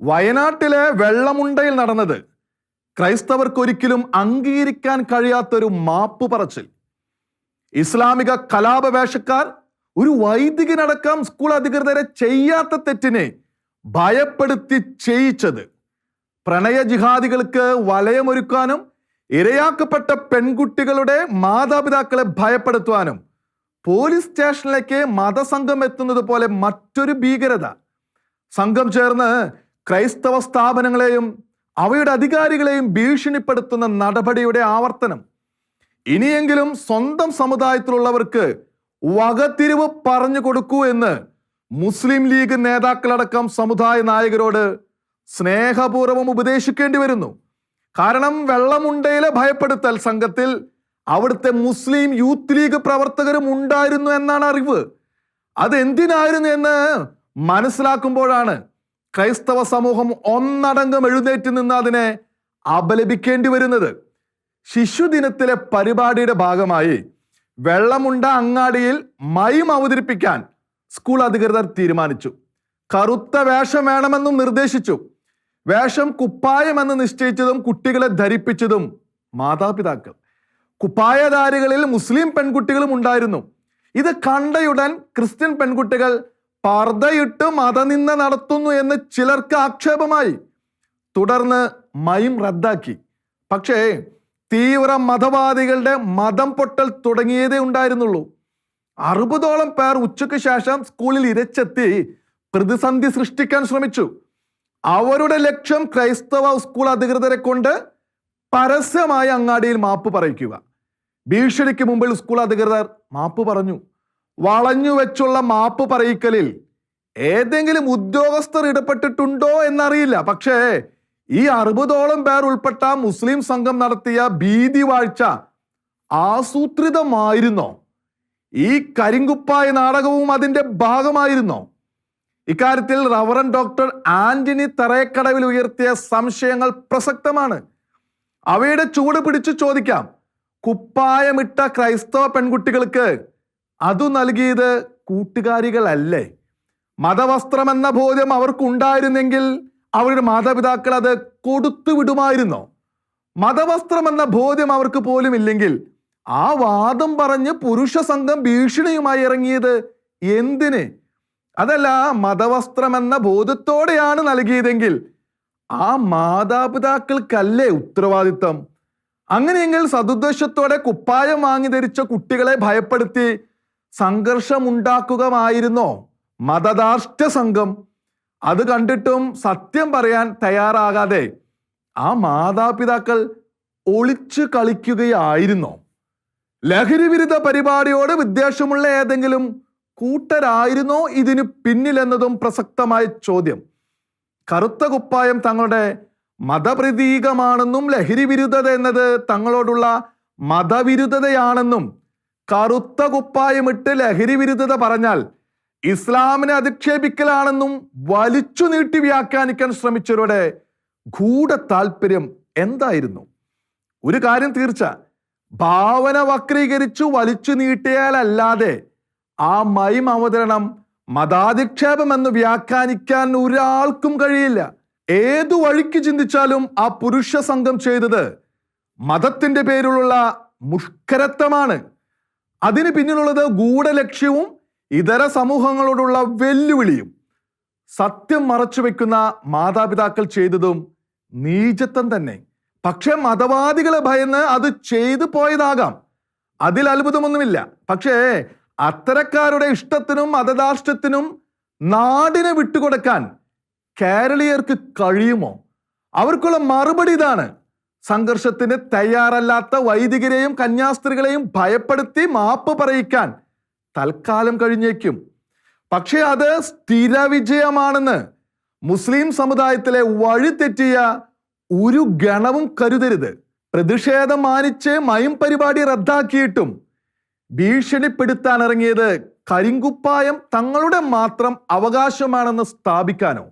വയനാട്ടിലെ വെള്ളമുണ്ടയിൽ നടന്നത്. ക്രൈസ്തവർക്കൊരിക്കലും അംഗീകരിക്കാൻ കഴിയാത്തൊരു മാപ്പ് പറച്ചിൽ ഇസ്ലാമിക കലാപവേഷക്കാർ ഒരു വൈദികനടക്കം സ്കൂൾ അധികൃതരെ ചെയ്യാത്ത തെറ്റിനെ ഭയപ്പെടുത്തി ചെയ്യിച്ചത്. പ്രണയ ജിഹാദികൾക്ക് വലയമൊരുക്കാനും ഇരയാക്കപ്പെട്ട പെൺകുട്ടികളുടെ മാതാപിതാക്കളെ ഭയപ്പെടുത്തുവാനും പോലീസ് സ്റ്റേഷനിലേക്ക് മതസംഘം എത്തുന്നത് പോലെ മറ്റൊരു ഭീകരത. സംഘം ചേർന്ന് ക്രൈസ്തവ സ്ഥാപനങ്ങളെയും അവയുടെ അധികാരികളെയും ഭീഷണിപ്പെടുത്തുന്ന നടപടിയുടെ ആവർത്തനം. ഇനിയെങ്കിലും സ്വന്തം സമുദായത്തിലുള്ളവർക്ക് വകതിരിവ് പറഞ്ഞു കൊടുക്കൂ എന്ന് മുസ്ലിം ലീഗ് നേതാക്കളടക്കം സമുദായ നായകരോട് സ്നേഹപൂർവം ഉപദേശിക്കേണ്ടി വരുന്നു. കാരണം വെള്ളമുണ്ടയിലെ ഭയപ്പെടുത്തൽ സംഘത്തിൽ അവിടുത്തെ മുസ്ലിം യൂത്ത് ലീഗ് പ്രവർത്തകരും ഉണ്ടായിരുന്നു എന്നാണ് അറിവ്. അതെന്തിനായിരുന്നു എന്ന് മനസ്സിലാക്കുമ്പോഴാണ് ക്രൈസ്തവ സമൂഹം ഒന്നടങ്കം എഴുന്നേറ്റ് നിന്ന് അതിനെ അപലപിക്കേണ്ടി വരുന്നത്. ശിശുദിനത്തിലെ പരിപാടിയുടെ ഭാഗമായി വെള്ളമുണ്ട അങ്ങാടിയിൽ മയം അവതരിപ്പിക്കാൻ സ്കൂൾ അധികൃതർ തീരുമാനിച്ചു. കറുത്ത വേഷം വേണമെന്നും നിർദ്ദേശിച്ചു. വേഷം കുപ്പായമെന്ന് നിശ്ചയിച്ചതും കുട്ടികളെ ധരിപ്പിച്ചതും മാതാപിതാക്കൾ. കുപ്പായധാരികളിൽ മുസ്ലിം പെൺകുട്ടികളും ഉണ്ടായിരുന്നു. ഇത് കണ്ടയുടൻ ക്രിസ്ത്യൻ പെൺകുട്ടികൾ പർദ്ദയിട്ട് മതനിന്ദ നടത്തുന്നു എന്ന് ചിലർക്ക് ആക്ഷേപമായി. തുടർന്ന് മയം റദ്ദാക്കി. പക്ഷേ തീവ്ര മതവാദികളുടെ മതം പൊട്ടൽ തുടങ്ങിയതേ ഉണ്ടായിരുന്നുള്ളൂ. അറുപതോളം പേർ ഉച്ചയ്ക്ക് ശേഷം സ്കൂളിൽ ഇരച്ചെത്തി പ്രതിസന്ധി സൃഷ്ടിക്കാൻ ശ്രമിച്ചു. അവരുടെ ലക്ഷ്യം ക്രൈസ്തവ സ്കൂൾ അധികൃതരെ കൊണ്ട് പരസ്യമായി അങ്ങാടിയിൽ മാപ്പ് പറയിക്കുക. ഭീഷണിക്ക് മുമ്പിൽ സ്കൂൾ അധികൃതർ മാപ്പ് പറഞ്ഞു. വളഞ്ഞു വെച്ചുള്ള മാപ്പ് പറയിക്കലിൽ ഏതെങ്കിലും ഉദ്യോഗസ്ഥർ ഇടപെട്ടിട്ടുണ്ടോ എന്നറിയില്ല. പക്ഷേ ഈ അറുപതോളം പേർ ഉൾപ്പെട്ട മുസ്ലിം സംഘം നടത്തിയ ഭീതി വാഴ്ച ആസൂത്രിതമായിരുന്നോ? ഈ കരിങ്കുപ്പായ നാടകവും അതിന്റെ ഭാഗമായിരുന്നോ? ഇക്കാര്യത്തിൽ റവറൻ ഡോക്ടർ ആന്റണി തറയക്കടവിൽ ഉയർത്തിയ സംശയങ്ങൾ പ്രസക്തമാണ്. അവയുടെ ചൂട് പിടിച്ചു ചോദിക്കാം കുപ്പായമിട്ട ക്രൈസ്തവ പെൺകുട്ടികൾക്ക് അതു നൽകിയത് കൂട്ടുകാരികളല്ലേ? മതവസ്ത്രമെന്ന ബോധ്യം അവർക്കുണ്ടായിരുന്നെങ്കിൽ അവരുടെ മാതാപിതാക്കൾ അത് കൊടുത്തു വിടുമായിരുന്നോ? മതവസ്ത്രമെന്ന ബോധ്യം അവർക്ക് പോലും ഇല്ലെങ്കിൽ ആ വാദം പറഞ്ഞ് പുരുഷ സംഘം ഭീഷണിയുമായി ഇറങ്ങിയത് എന്തിന്? അതല്ല മതവസ്ത്രമെന്ന ബോധത്തോടെയാണ് നൽകിയതെങ്കിൽ ആ മാതാപിതാക്കൾക്കല്ലേ ഉത്തരവാദിത്തം? അങ്ങനെയെങ്കിൽ സതുദ്ദേശത്തോടെ കുപ്പായം വാങ്ങി ധരിച്ച കുട്ടികളെ ഭയപ്പെടുത്തി സംഘർഷമുണ്ടാക്കുകയായിരുന്നോ മതദാർഷ്ട സംഘം. അത് കണ്ടിട്ടും സത്യം പറയാൻ തയ്യാറാകാതെ ആ മാതാപിതാക്കൾ ഒളിച്ചു കളിക്കുകയായിരുന്നോ. ലഹരി വിരുദ്ധ പരിപാടിയോട് വിദ്വേഷമുള്ള ഏതെങ്കിലും കൂട്ടരായിരുന്നോ ഇതിനു പിന്നിലെന്നതും പ്രസക്തമായ ചോദ്യം. കറുത്ത കുപ്പായം തങ്ങളുടെ മതപ്രതീകമാണെന്നും ലഹരി വിരുദ്ധത എന്നത് തങ്ങളോടുള്ള മതവിരുദ്ധതയാണെന്നും കറുത്ത കുപ്പായമിട്ട് ലഹരി വിരുദ്ധത പറഞ്ഞാൽ ഇസ്ലാമിനെ അധിക്ഷേപിക്കലാണെന്നും വലിച്ചു നീട്ടി വ്യാഖ്യാനിക്കാൻ ശ്രമിച്ചവരുടെ ഗൂഢ താല്പര്യം എന്തായിരുന്നു? ഒരു കാര്യം തീർച്ച. ഭാവന വക്രീകരിച്ചു വലിച്ചു നീട്ടിയാലല്ലാതെ ആ മൈം അവതരണം മതാധിക്ഷേപം എന്ന് വ്യാഖ്യാനിക്കാൻ ഒരാൾക്കും കഴിയില്ല. ഏതു വഴിക്ക് ചിന്തിച്ചാലും ആ പുരുഷ സംഘം ചെയ്തത് മതത്തിന്റെ പേരിലുള്ള മുഷ്കരത്വമാണ്. അതിന് പിന്നിലുള്ളത് ഗൂഢലക്ഷ്യവും ഇതര സമൂഹങ്ങളോടുള്ള വെല്ലുവിളിയും. സത്യം മറച്ചു വെക്കുന്ന മാതാപിതാക്കൾ ചെയ്തതും നീചത്വം തന്നെ. പക്ഷെ മതവാദികളെ ഭയന്ന് അത് ചെയ്തു പോയതാകാം. അതിൽ അത്ഭുതമൊന്നുമില്ല. പക്ഷേ അത്തരക്കാരുടെ ഇഷ്ടത്തിനും മതദാർഷ്ട്യത്തിനും നാടിനെ വിട്ടുകൊടുക്കാൻ കേരളീയർക്ക് കഴിയുമോ? അവർക്കുള്ള മറുപടി ഇതാണ്. സംഘർഷത്തിന് തയ്യാറല്ലാത്ത വൈദികരെയും കന്യാസ്ത്രീകളെയും ഭയപ്പെടുത്തി മാപ്പ് പറയിക്കാൻ തൽക്കാലം കഴിഞ്ഞേക്കും. പക്ഷേ അത് സ്ഥിര വിജയമാണെന്ന് മുസ്ലിം സമുദായത്തിലെ വഴിതെറ്റിയ ഒരു ഗണവും കരുതരുത്. പ്രതിഷേധം മാനിച്ച് മയം പരിപാടി റദ്ദാക്കിയിട്ടും ഭീഷണിപ്പെടുത്താൻ ഇറങ്ങിയത് കരിങ്കുപ്പായം തങ്ങളുടെ മാത്രം അവകാശമാണെന്ന് സ്ഥാപിക്കാനോ.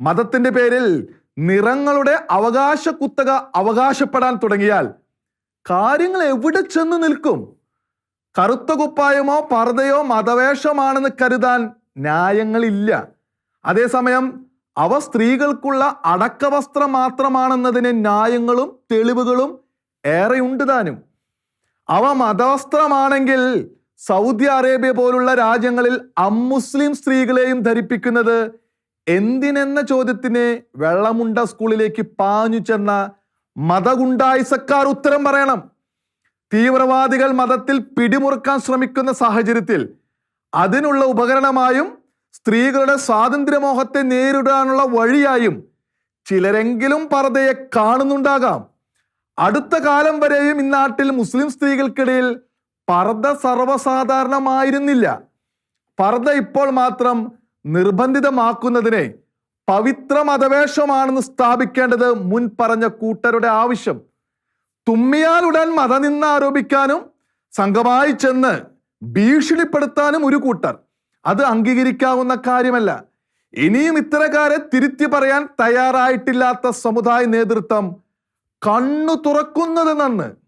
മതത്തിന്റെ പേരിൽ നിറങ്ങളുടെ അവകാശ കുത്തക അവകാശപ്പെടാൻ തുടങ്ങിയാൽ കാര്യങ്ങൾ എവിടെ ചെന്ന് നിൽക്കും? കറുത്ത കുപ്പായമോ പർദ്ദയോ മതവേഷമാണെന്ന് കരുതാൻ ന്യായങ്ങളില്ല. അതേസമയം അവ സ്ത്രീകൾക്കുള്ള അടക്കവസ്ത്രം മാത്രമാണെന്നതിന് ന്യായങ്ങളും തെളിവുകളും ഏറെയുണ്ട് താനും. അവ മതവസ്ത്രമാണെങ്കിൽ സൗദി അറേബ്യ പോലുള്ള രാജ്യങ്ങളിൽ അമുസ്ലിം സ്ത്രീകളെയും ധരിപ്പിക്കുന്നത് എന്തിനെന്ന ചോദ്യത്തിന് വെള്ളമുണ്ട സ്കൂളിലേക്ക് പാഞ്ഞു ചെന്ന മതഗുണ്ടായിസക്കാർ ഉത്തരം പറയണം. തീവ്രവാദികൾ മതത്തിൽ പിടിമുറുക്കാൻ ശ്രമിക്കുന്ന സാഹചര്യത്തിൽ അതിനുള്ള ഉപകരണമായും സ്ത്രീകളുടെ സ്വാതന്ത്ര്യമോഹത്തെ നേരിടാനുള്ള വഴിയായും ചിലരെങ്കിലും പർദ്ദയെ കാണുന്നുണ്ടാകാം. അടുത്ത കാലം വരെയും ഇന്നാട്ടിൽ മുസ്ലിം സ്ത്രീകൾക്കിടയിൽ പർദ്ദ സർവസാധാരണമായിരുന്നില്ല. പർദ്ദ ഇപ്പോൾ മാത്രം നിർബന്ധിതമാക്കുന്നതിനെ പവിത്ര മതവേഷമാണെന്ന് സ്ഥാപിക്കേണ്ടത് മുൻ പറഞ്ഞ കൂട്ടരുടെ ആവശ്യം. തുമ്മിയാൽ ഉടൻ മതനിന്ന ആരോപിക്കാനും സംഘമായി ചെന്ന് ഭീഷണിപ്പെടുത്താനും ഒരു കൂട്ടർ. അത് അംഗീകരിക്കാവുന്ന കാര്യമല്ല. ഇനിയും ഇത്തരക്കാരെ തിരുത്തി പറയാൻ തയ്യാറായിട്ടില്ലാത്ത സമുദായ നേതൃത്വം കണ്ണു തുറക്കുന്നത് നന്ന്